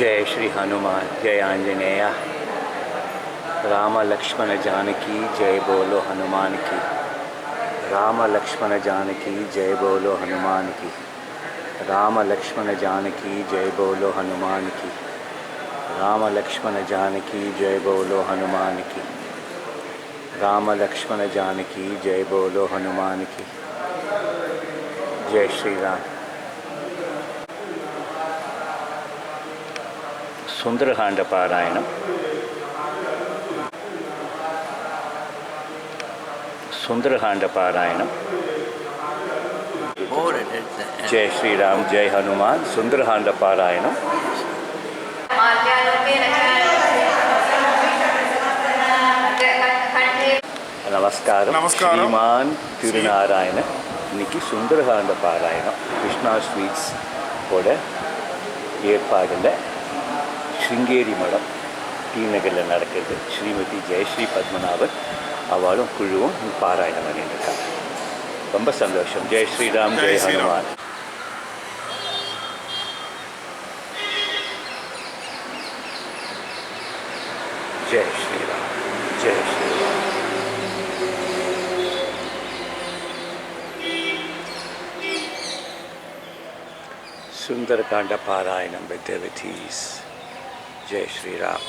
जय श्री हनुमान, जय आंजनेय। राम लक्ष्मण जानकी, जय बोलो हनुमान की। राम लक्ष्मण जानकी, जय बोलो हनुमान की। राम लक्ष्मण जानकी, जय बोलो हनुमान की। राम लक्ष्मण जानकी, जय बोलो हनुमान की। राम लक्ष्मण जानकी, जय बोलो हनुमान की। जय श्री राम। சுந்தரகாண்ட பாராயணம் சுந்தரகாண்ட பாராயணம் ஜெய் ஸ்ரீராம் ஜெய் ஹனுமான் சுந்தரகாண்ட பாராயணம் நமஸ்காரம் நமஸ்காரம் ஸ்ரீமான் திருநாராயணன் இன்னைக்கு சுந்தரகாண்ட பாராயணம் கிருஷ்ணா ஸ்வீட்ஸ் ஓட ஏற்பாடில் ஸ்ருங்கேரி மடம் டி நகரில் நடக்குது. ஸ்ரீமதி ஜெயஸ்ரீ பத்மநாபன் அவளும் குழுவும் பாராயணம் பண்ணியிருக்காங்க ரொம்ப சந்தோஷம். Jai Sriram Jai. Hanuman. Jai Sriram Jai Sriram. Sundarakanda Parayanam with devotees. Ram.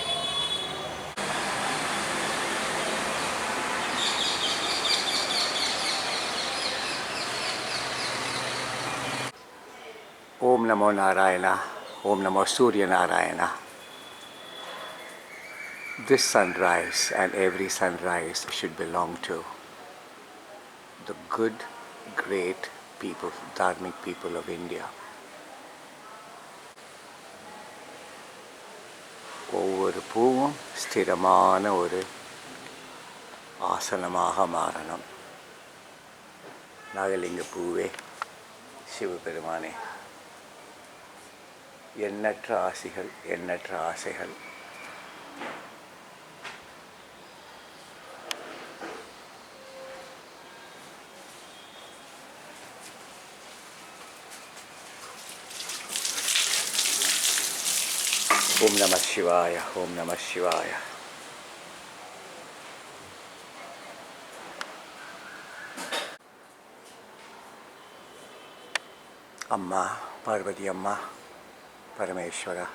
Om Namo Narayana. Om Namo Surya Narayana. This sunrise and every sunrise should belong to the good, great people, dharmic people of India. ஒவ்வொரு பூவும் ஸ்திரமான ஒரு ஆசனமாக மாறணும். நாகலிங்க பூவே சிவபெருமானே எண்ணற்ற ஆசைகள் எண்ணற்ற ஆசைகள். ओम नमः शिवाय ओम नमः शिवाय अम्मा पार्वती अम्मा परमेश्वर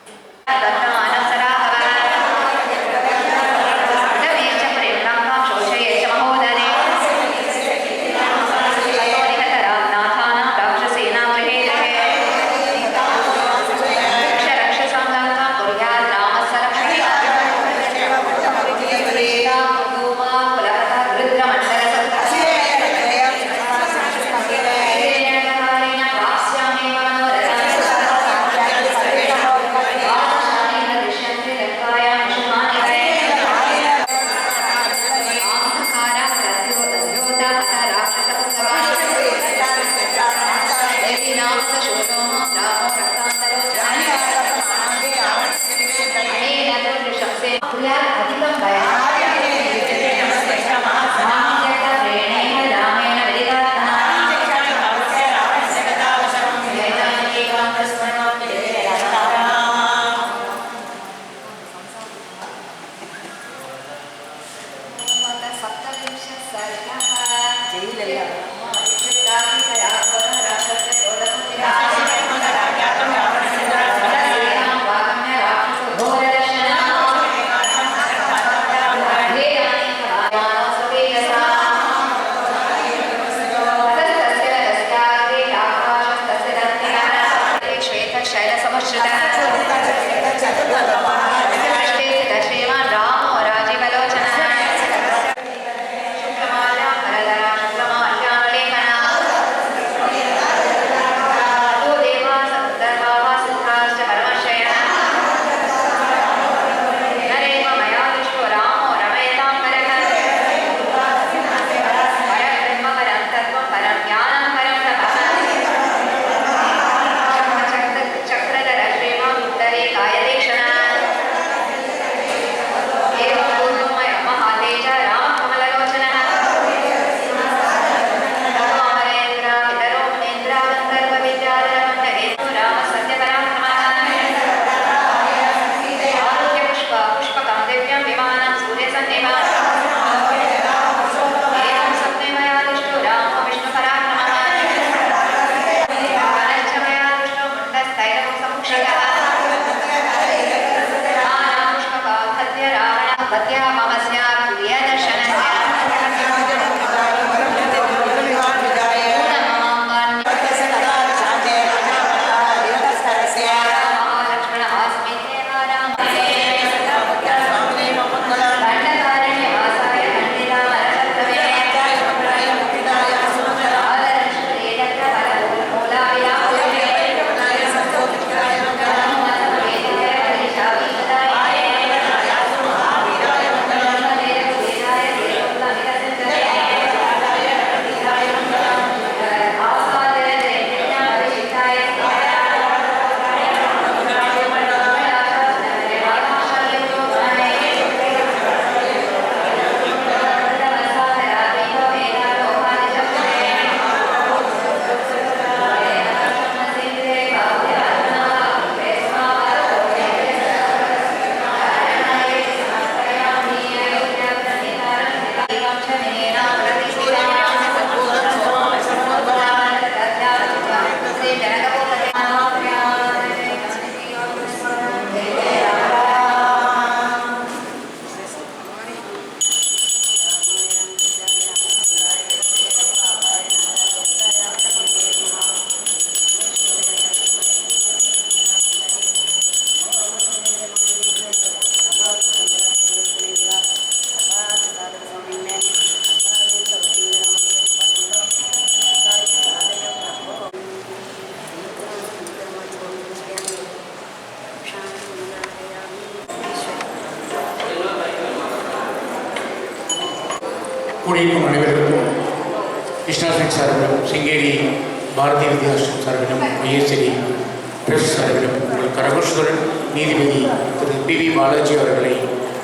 பாலாஜி அவர்களை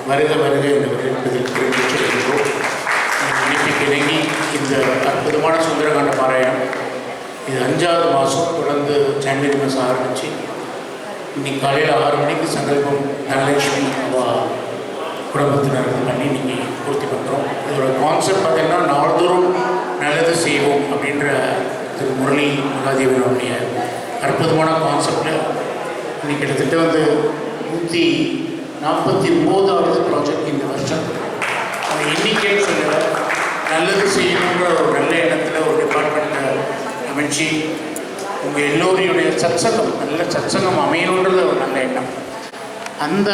வருக வருக என்று வரவேற்பதில் பெருமை சொல்கின்றோம் இன்னைக்கு இணங்கி இந்த அற்புதமான சுந்தரகாண்ட பாராயணம் இது அஞ்சாவது மாதம் தொடர்ந்து ஜனவரி மாதம் ஆரம்பித்து இன்னைக்கு காலையில் ஆறு மணிக்கு சங்கல்பம் தனலட்சுமி அவா குடும்பத்தினர் இது பண்ணி நீங்கள் பூர்த்தி பண்ணுறோம் இதோட கான்செப்ட் பார்த்திங்கன்னா நாள்தோறும் நல்லது செய்வோம் அப்படின்ற திரு முரளி மகாதேவனுடைய அற்புதமான கான்செப்டில் இன்னைக்கு கிட்டத்தட்ட வந்து நூற்றி நாற்பத்தி ஒம்போதாவது ப்ராஜெக்ட் இந்த வருஷம் அந்த எண்ணிக்கைன்னு சொல்லல. நல்லது செய்யணுன்ற ஒரு நல்ல எண்ணத்தில் ஒரு டிபார்ட்மெண்ட்டை அமைச்சு உங்கள் எல்லோரையுடைய சத்சங்கம் நல்ல சத்சங்கம் அமையணுன்றது ஒரு நல்ல எண்ணம். அந்த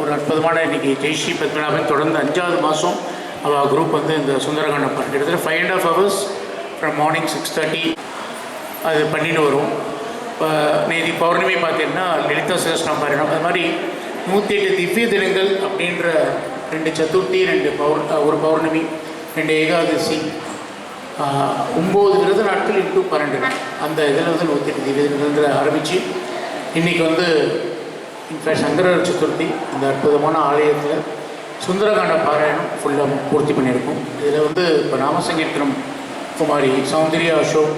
ஒரு அற்புதமான இன்றைக்கி ஜெய்ஸ்ரீ பத்மநாபன் தொடர்ந்து அஞ்சாவது மாதம் அவள் குரூப் வந்து இந்த சுந்தரகாண்டம் பண்ணி. கிட்டத்தட்ட five and half hours from morning six thirty அது பண்ணிட்டு வரும். இப்போ நேதி பௌர்ணமி பார்த்தீங்கன்னா லலிதா சகஸ்ரம் பாராயணம் அது மாதிரி நூற்றி எட்டு திவ்ய தினங்கள் அப்படின்ற ரெண்டு சதுர்த்தி ரெண்டு பௌர் ஒரு பௌர்ணமி ரெண்டு ஏகாதசி ஒம்பது விரத நாட்கள் இன்ட்டு பன்னெண்டு. அந்த இதில் வந்து நூற்றி எட்டு திவ்ய தினங்கள் ஆரம்பித்து இன்றைக்கி வந்து இன்ஃபேக்ட் சங்கரர் சதுர்த்தி இந்த அற்புதமான ஆலயத்தில் சுந்தரகாண்ட பாராயணம் ஃபுல்லாக பூர்த்தி பண்ணியிருக்கோம். இதில் வந்து இப்போ நாமசங்கீர்த்தனம் குமாரி சௌந்தர்யா அசோக்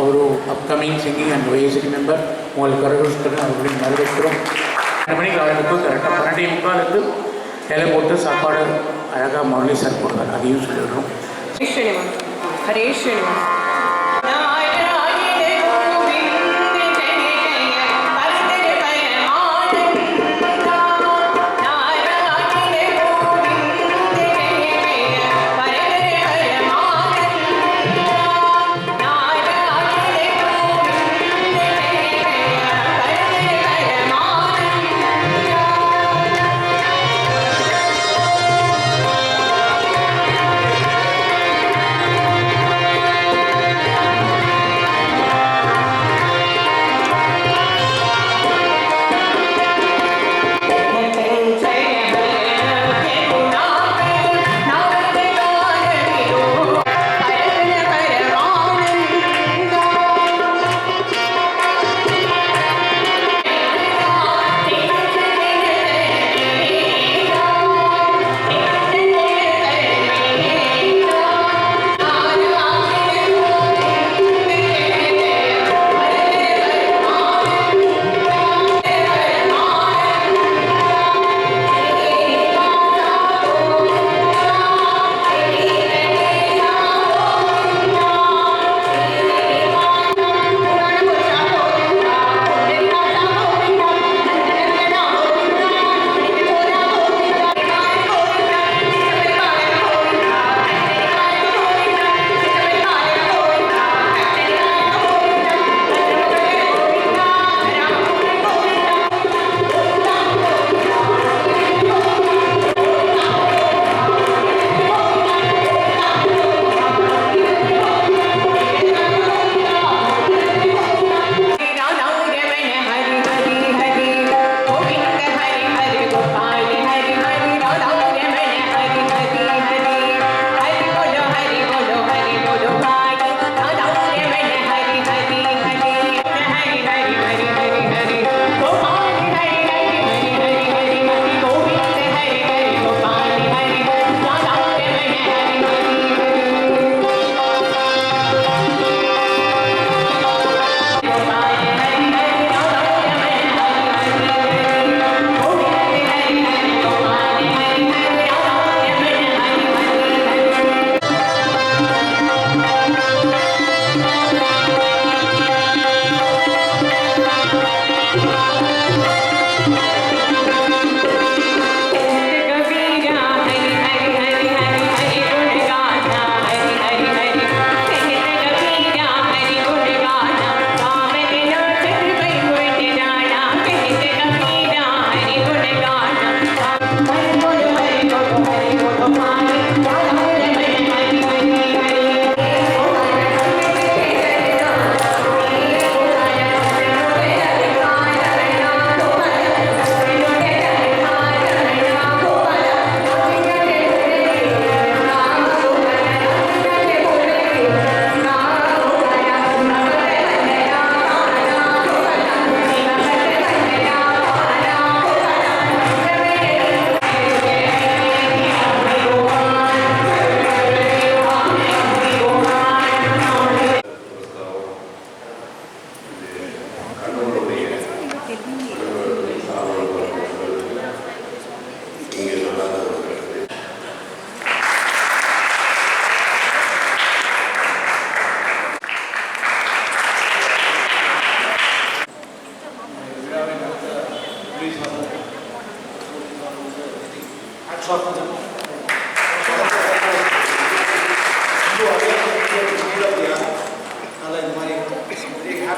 அவரும் அப்கமிங் சிங்கிங் அண்ட் வயசுக்கு மெம்பர் உங்களுக்கு கரகோஷத்துடன் அவர்களின் வரவேற்கிறோம். ரெண்டு மணிக்கு ஆரம்பிக்கும் கரெக்டாக பன்னெண்டே முக்காலுக்கு இலை போட்டு சாப்பாடு அழகாக முரளி சார் போடுவார். அதையும் சொல்லிடுறோம். Haresh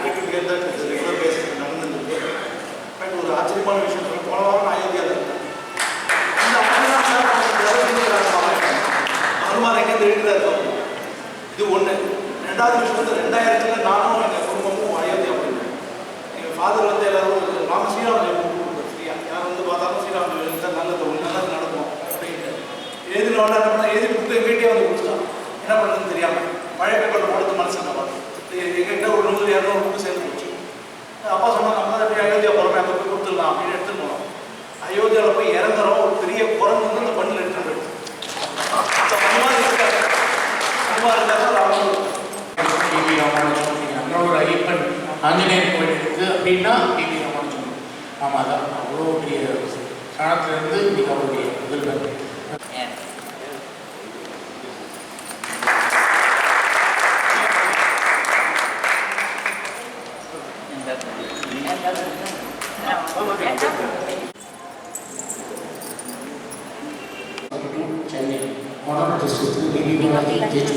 very happy to hear that இது ரெகுலர் பேசிஸ் நடந்துருக்கு பட் ஒரு ஆச்சரியமான விஷயம் சொல்லி போன வாரம் நான் அயோத்தியாவில் இருந்தேன் இந்த அம்மன் சார் அனுமார் இது ஒன்று ரெண்டாவது விஷயம் வந்து ரெண்டாயிரத்தில் நானும் எங்கள் குடும்பமும் அயோத்தியா போயிருந்தேன் எங்கள் ஃபாதர் வந்து எல்லாரும் ராம ஸ்ரீராம் ஜெயம் ஃப்ரீயா யார் வந்து பார்த்தாலும் ஸ்ரீராம் ஜெயம் இருந்தால் நல்லது ஒன்று நல்லது நடக்கும் அப்படின்ட்டு எழுதின உடனே என்ன பண்ணா எழுதி புக்கு வீட்டே வந்து கொடுத்துட்டான் என்ன பண்ணுறதுன்னு தெரியாமல் பழைய பேப்பரில் போடுறது மனசு என்ன பண்ணுறது எங்கிட்ட ஒரு நூறு இரநூறு புக்கு சேர்ந்து போச்சு அப்பா சொன்னாங்க நம்ம தான் போய் அயோத்தியா போகிறோமே அங்கே போய் கொடுத்துடலாம் அப்படின்னு எடுத்துன்னு போனோம். அயோத்தியாவில் போய் இறங்குறோம் ஒரு பெரிய குரங்கு வந்து அந்த பண்ணில் எடுத்துட்டு போயிடுச்சு. இருந்தால் ஒரு ஆஞ்சநேயர் கோயில் இருக்குது அப்படின்னா பிபி ராமானுஜம் ஆமாம் அதான் அவ்வளோ பெரிய ஸ்தானத்திலிருந்து மிக அவருடைய முதல்வர். சென்னை மாடல் டிஸ்ட்ரிக்ட் பிபி பாலாஜி கேஜ்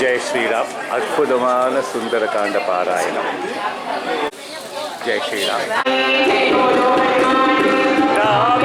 ஜெய் ஸ்ரீராம் அற்புதமான சுந்தரகாண்ட பாராயணம் ஜெய் ஸ்ரீராம் ராம